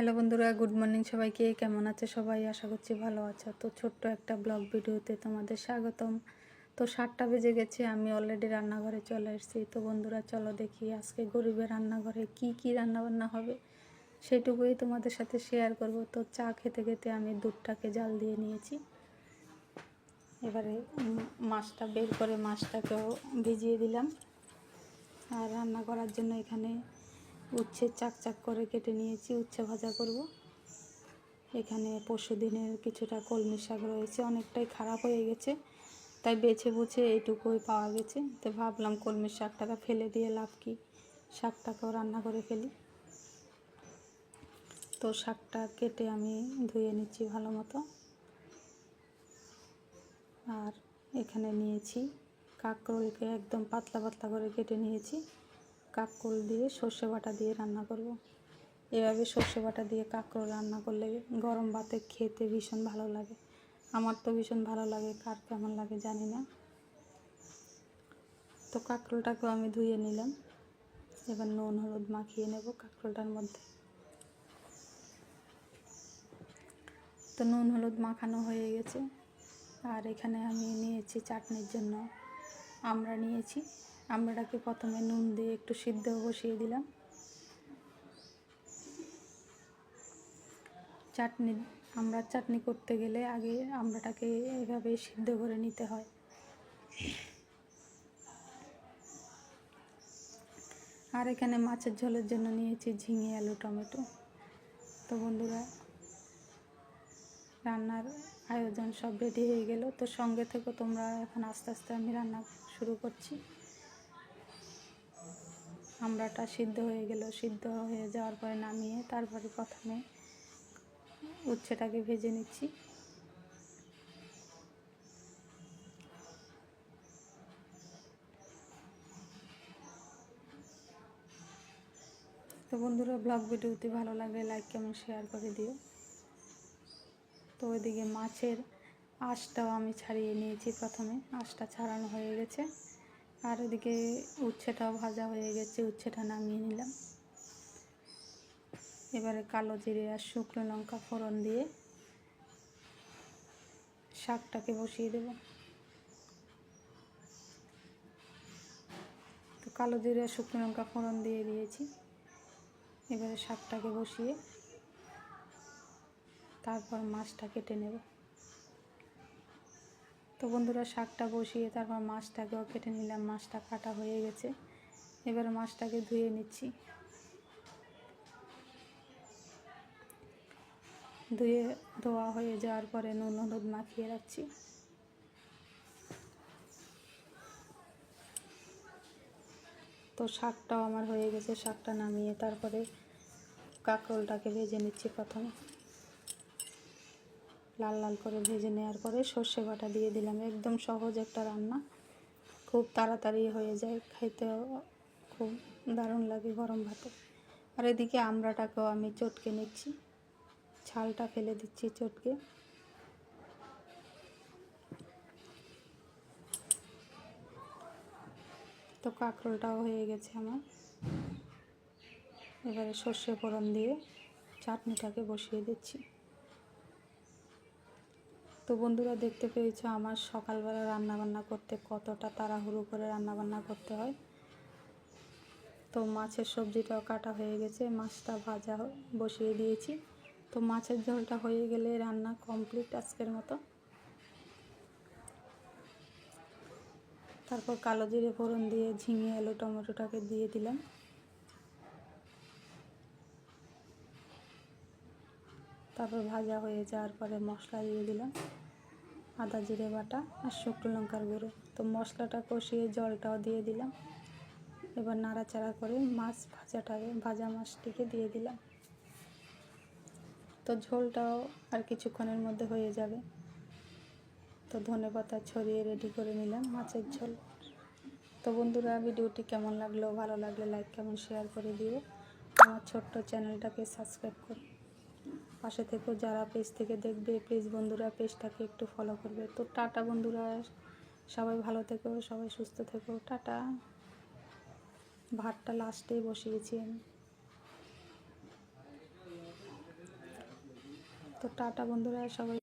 Hello বন্ধুরা, good morning সবাইকে। কেমন আছে সবাই? আশা করছি ভালো আছো। তো ছোট্ট একটা ব্লগ ভিডিওতে তোমাদের স্বাগতম। তো সাতটা বেজে গেছে, আমি অলরেডি রান্নাঘরে চলে এসেছি। তো বন্ধুরা, চলো দেখি আজকে গরিবের রান্নাঘরে কি কি রান্না বান্না হবে সেটুকুই তোমাদের সাথে শেয়ার করব। তো চা খেতে খেতে আমি দুধটাকে জাল দিয়ে নিয়েছি। এবারে মাছটা বের করে মাছটাকেও ভিজিয়ে দিলাম। আর রান্না করার জন্য এখানে উচ্ছে চাক চাক করে কেটে নিয়েছি, উচ্ছে ভাজা করব। এখানে পরশু দিনের কিছুটা কলমি শাক রয়েছে, অনেকটাই খারাপ হয়ে গেছে, তাই বেছে বুছে এইটুকুই পাওয়া গেছে। তো ভাবলাম কলমি শাকটাকে ফেলে দিয়ে লাভ কি? শাকটাকেও রান্না করে ফেলি। তো শাকটা কেটে আমি ধুয়ে নিচ্ছি ভালো মতো। আর এখানে নিয়েছি কাঁকরোলকে একদম পাতলা পাতলা করে কেটে নিয়েছি। কাঁকরোল দিয়ে সর্ষে বাটা দিয়ে রান্না করব। এভাবে সর্ষে বাটা দিয়ে কাঁকরোল রান্না করলে গরম ভাতে খেতে ভীষণ ভালো লাগে। আমার তো ভীষণ ভালো লাগে, কার কেমন লাগে জানি না। তো কাঁকরোলটাকেও আমি ধুয়ে নিলাম। এবার নুন, হলুদ মাখিয়ে নেব কাঁকরোলটার মধ্যে। তো নুন, হলুদ মাখানো হয়ে গেছে। আর এখানে আমি নিয়েছি চাটনির জন্য আমরা নিয়েছি। আমড়াটাকে প্রথমে নুন দিয়ে একটু সিদ্ধ বসিয়ে দিলাম। চাটনি, আমরা চাটনি করতে গেলে আগে আমড়াটাকে এভাবে সিদ্ধ করে নিতে হয়। আর এখানে মাছের ঝোলের জন্য নিয়েছি ঝিঙে, আলু, টমেটো। তো বন্ধুরা, রান্নার আয়োজন সব রেডি হয়ে গেল। তো সঙ্গে থেকে তোমরা এখন আস্তে আস্তে আমি রান্না শুরু করছি। আমড়াটা সিদ্ধ হয়ে গেল, সিদ্ধ হয়ে যাওয়ার পরে নামিয়ে তারপরে প্রথমে উচ্ছেটাকে ভেজে নিচ্ছি। তো বন্ধুরা, ব্লগ ভিডিওটি ভালো লাগলে লাইক কেমন শেয়ার করে দিও। তো ওইদিকে মাছের আঁশটাও আমি ছাড়িয়ে নিয়েছি প্রথমে, আঁশটা ছাড়ানো হয়ে গেছে। আর ওদিকে উচ্ছেটাও ভাজা হয়ে গেছে, উচ্ছেটা নামিয়ে নিলাম। এবারে কালো জিরে আর শুকনো লঙ্কা ফোড়ন দিয়ে শাকটাকে বসিয়ে দেব। তো কালো জিরে আর শুকনো লঙ্কা ফোড়ন দিয়ে দিয়েছি। এবারে শাকটাকে বসিয়ে তারপর মাছটা কেটে নেব। তো বন্ধুরা শাকটা বসিয়ে তারপর মাছটাকেও কেটে নিলাম, মাছটা কাটা হয়ে গেছে। এবার মাছটাকে ধুয়ে নিচ্ছি। ধুয়ে ধোয়া হয়ে যাওয়ার পরে নুন হলুদ মাখিয়ে রাখছি। তো শাকটাও আমার হয়ে গেছে, শাকটা নামিয়ে তারপরে কাঁকরোলটাকে ভেজে নিচ্ছি প্রথমে। লাল লাল করে ভেজে নেওয়ার পরে সর্ষে বাটা দিয়ে দিলাম। একদম সহজ একটা রান্না। খুব তাড়াতাড়ি হয়ে যায় খাইতেও খুব দারুণ লাগে গরম ভাতে। আর এদিকে আমড়াটাকেও আমি চটকে নিচ্ছি। ছালটা ফেলে দিচ্ছি চটকে। তো কাঁকরোলটাও হয়ে গেছে আমার। এবারে সর্ষে ফোড়ন দিয়ে চাটনিটাকে বসিয়ে দিচ্ছি। তো বন্ধুরা দেখতে পেয়েছ আমার সকালবেলা রান্না বান্না করতে কতটা তাড়াহুড়ো করে রান্না বান্না করতে হয়। তো মাছের সবজিটাও কাটা হয়ে গেছে, মাছটা ভাজা বসিয়ে দিয়েছি। তো মাছের ঝোলটা হয়ে গেলে রান্না কমপ্লিট আজকের মতো। তারপর কালো জিরে ফোড়ন দিয়ে ঝিঙে, আলু, টমেটোটাকে দিয়ে দিলাম। তারপর ভাজা হয়ে যাওয়ার পরে মশলা দিয়ে দিলাম। আদা, জিরে, বাটা আর শুকনো লঙ্কার গুঁড়ো। তো মশলাটা কষিয়ে জলটাও দিয়ে দিলাম। এবার নাড়াচাড়া করে মাছ ভাজাটাকে ভাজা মাছটিকে দিয়ে দিলাম। তো ঝোলটাও আর কিছুক্ষণের মধ্যে হয়ে যাবে। তো ধনে পাতা ছড়িয়ে রেডি করে নিলাম মাছের ঝোল। তো বন্ধুরা, ভিডিওটি কেমন লাগল? ভালো লাগলে লাইক কেমন শেয়ার করে দিও। আমার ছোট্ট চ্যানেলটাকে সাবস্ক্রাইব করো। পাশে থেকেও যারা পেজ থেকে দেখবে প্লিজ বন্ধুরা পেজটাকে একটু ফলো করবে। তো টাটা বন্ধুরা, সবাই ভালো থেকো, সবাই সুস্থ থেকো, টাটা। ভাতটা লাস্টে বসিয়েছেন তো টাটা বন্ধুরা, সবাই